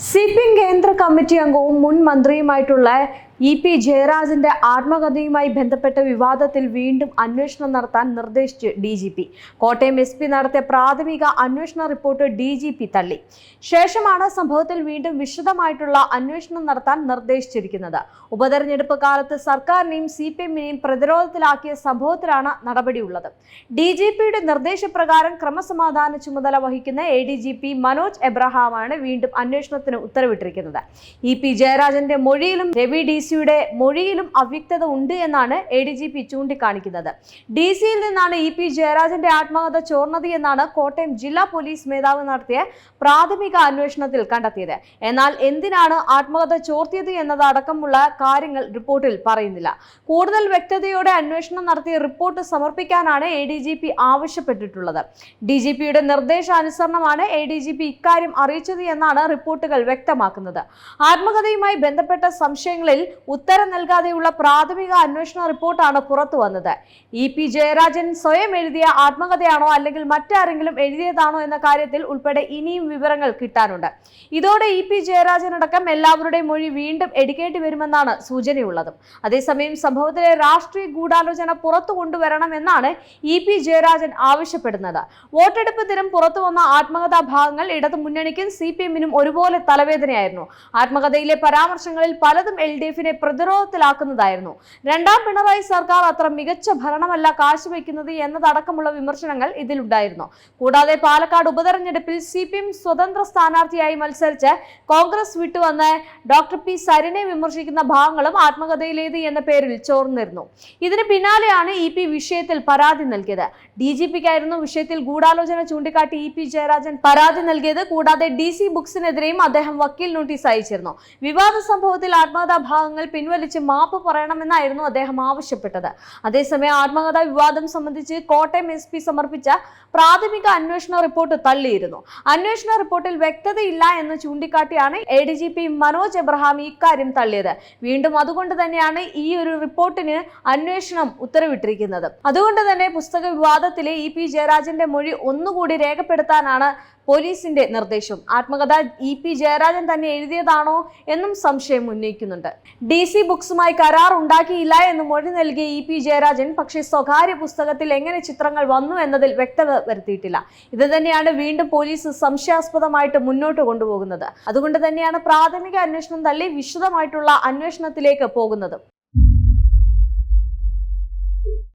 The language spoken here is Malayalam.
സി പി എം കേന്ദ്ര കമ്മിറ്റി അംഗവും മുൻ മന്ത്രിയുമായിട്ടുള്ള ഇ പി ജയരാജന്റെ ആത്മകഥയുമായി ബന്ധപ്പെട്ട വിവാദത്തിൽ വീണ്ടും അന്വേഷണം നടത്താൻ നിർദ്ദേശിച്ച് D G P. Kottayam S P നടത്തിയ പ്രാഥമിക അന്വേഷണ റിപ്പോർട്ട് ഡി ജി പി തള്ളി. ശേഷമാണ് സംഭവത്തിൽ വീണ്ടും വിശദമായിട്ടുള്ള അന്വേഷണം നടത്താൻ നിർദ്ദേശിച്ചിരിക്കുന്നത്. ഉപതെരഞ്ഞെടുപ്പ് കാലത്ത് സർക്കാരിനെയും സി പി എമ്മിനെയും പ്രതിരോധത്തിലാക്കിയ സംഭവത്തിലാണ് നടപടിയുള്ളത്. ഡി ജി പിയുടെ നിർദ്ദേശപ്രകാരം ക്രമസമാധാന ചുമതല വഹിക്കുന്ന A D G P Manoj എബ്രഹാമാണ് വീണ്ടും അന്വേഷണത്തിന് ഉത്തരവിട്ടിരിക്കുന്നത്. ഇ പി ജയരാജന്റെ മൊഴിയിലും രവി ഡി സിയുടെ മൊഴിയിലും അവ്യക്തത ഉണ്ട് എന്നാണ് എ ഡി ജി പി ചൂണ്ടിക്കാണിക്കുന്നത്. ഡി സിയിൽ നിന്നാണ് ഇ പി ജയരാജന്റെ ആത്മകഥ ചോർന്നത് എന്നാണ് കോട്ടയം ജില്ലാ പോലീസ് മേധാവ് നടത്തിയ പ്രാഥമിക അന്വേഷണത്തിൽ കണ്ടെത്തിയത്. എന്നാൽ എന്തിനാണ് ആത്മകഥ ചോർത്തിയത് എന്നതടക്കമുള്ള കാര്യങ്ങൾ റിപ്പോർട്ടിൽ പറയുന്നില്ല. കൂടുതൽ വ്യക്തതയോടെ അന്വേഷണം നടത്തിയ റിപ്പോർട്ട് സമർപ്പിക്കാനാണ് എ ഡി ജി പി ആവശ്യപ്പെട്ടിട്ടുള്ളത്. ഡി ജി പിയുടെ നിർദ്ദേശാനുസരണമാണ് എ ഡി ജി പി ഇക്കാര്യം അറിയിച്ചത് എന്നാണ് റിപ്പോർട്ടുകൾ വ്യക്തമാക്കുന്നത്. ആത്മകഥയുമായി ബന്ധപ്പെട്ട സംശയങ്ങളിൽ ഉത്തരം നൽകാതെയുള്ള പ്രാഥമിക അന്വേഷണ റിപ്പോർട്ടാണ് പുറത്തു വന്നത്. ഇ പി ജയരാജൻ സ്വയം എഴുതിയ ആത്മകഥയാണോ അല്ലെങ്കിൽ മറ്റാരെങ്കിലും എഴുതിയതാണോ എന്ന കാര്യത്തിൽ ഉൾപ്പെടെ ഇനിയും വിവരങ്ങൾ കിട്ടാനുണ്ട്. ഇതോടെ ഇ പി ജയരാജൻ അടക്കം എല്ലാവരുടെയും മൊഴി വീണ്ടും എടുക്കേണ്ടി വരുമെന്നാണ് സൂചനയുള്ളതും. അതേസമയം സംഭവത്തിലെ രാഷ്ട്രീയ ഗൂഢാലോചന പുറത്തു കൊണ്ടുവരണമെന്നാണ് ഇ പി ജയരാജൻ ആവശ്യപ്പെടുന്നത്. വോട്ടെടുപ്പ് ദിനം പുറത്തു വന്ന ആത്മകഥാ ഭാഗങ്ങൾ ഇടതു മുന്നണിക്കും സി പി എമ്മിനും ഒരുപോലെ തലവേദനയായിരുന്നു. ആത്മകഥയിലെ പരാമർശങ്ങളിൽ പലതും എൽ ഡി എഫിനെ പ്രതിരോധത്തിലാക്കുന്നതായിരുന്നു. രണ്ടാം പിണറായി സർക്കാർ അത്ര മികച്ച ഭരണമല്ല കാഴ്ചവെക്കുന്നത് എന്നതടക്കമുള്ള വിമർശനങ്ങൾ ഇതിലുണ്ടായിരുന്നു. കൂടാതെ പാലക്കാട് ഉപതെരഞ്ഞെടുപ്പിൽ സി പി എം സ്വതന്ത്ര സ്ഥാനാർത്ഥിയായി മത്സരിച്ച് കോൺഗ്രസ് വിട്ടുവന്ന് ഡോക്ടർ പി സരിനെ വിമർശിക്കുന്ന ഭാഗങ്ങളും ആത്മകഥയിലേത് എന്ന പേരിൽ ചോർന്നിരുന്നു. ഇതിന് പിന്നാലെയാണ് ഇ പി വിഷയത്തിൽ പരാതി നൽകിയത്. ഡി ജി പിക്കായിരുന്നു വിഷയത്തിൽ ഗൂഢാലോചന ചൂണ്ടിക്കാട്ടി ഇ പി ജയരാജൻ പരാതി നൽകിയത്. കൂടാതെ ഡി സി ബുക്സിനെതിരെയും അദ്ദേഹം വക്കീൽ നോട്ടീസ് അയച്ചിരുന്നു. വിവാദ സംഭവത്തിൽ ആത്മകഥാ ഭാഗങ്ങൾ പിൻവലിച്ച് മാപ്പ് പറയണമെന്നായിരുന്നു അദ്ദേഹം ആവശ്യപ്പെട്ടത്. അതേസമയം ആത്മകഥാ വിവാദം സംബന്ധിച്ച് കോട്ടയം എസ് പി സമർപ്പിച്ച പ്രാഥമിക അന്വേഷണ റിപ്പോർട്ട് തള്ളിയിരുന്നു. അന്വേഷണ റിപ്പോർട്ടിൽ വ്യക്തതയില്ല എന്ന് ചൂണ്ടിക്കാട്ടിയാണ് A D G P Manoj Abraham ഇക്കാര്യം തള്ളിയത്. വീണ്ടും അതുകൊണ്ട് തന്നെയാണ് ഈ ഒരു റിപ്പോർട്ടിന് അന്വേഷണം ഉത്തരവിട്ടിരിക്കുന്നത്. അതുകൊണ്ട് തന്നെ പുസ്തക വിവാദത്തിലെ ഇ പി ജയരാജന്റെ മൊഴി ഒന്നുകൂടി രേഖപ്പെടുത്താനാണ് പോലീസിന്റെ നിർദ്ദേശം. ആത്മകഥ ഇ പി ജയരാജൻ തന്നെ എഴുതിയതാണോ എന്നും സംശയം ഉന്നയിക്കുന്നുണ്ട്. ഡി സി ബുക്സുമായി കരാർ ഉണ്ടാക്കിയില്ല എന്ന് മൊഴി നൽകിയ ഇ പി ജയരാജൻ പക്ഷേ സ്വകാര്യ പുസ്തകത്തിൽ എങ്ങനെ ചിത്രങ്ങൾ വന്നു എന്നതിൽ വ്യക്തത വരുത്തിയിട്ടില്ല. ഇത് തന്നെയാണ് വീണ്ടും പോലീസ് സംശയാസ്പദമായിട്ട് മുന്നോട്ട് കൊണ്ടുപോകുന്നത്. അതുകൊണ്ട് തന്നെയാണ് പ്രാഥമിക അന്വേഷണം തള്ളി വിശദമായിട്ടുള്ള അന്വേഷണത്തിലേക്ക് പോകുന്നത്.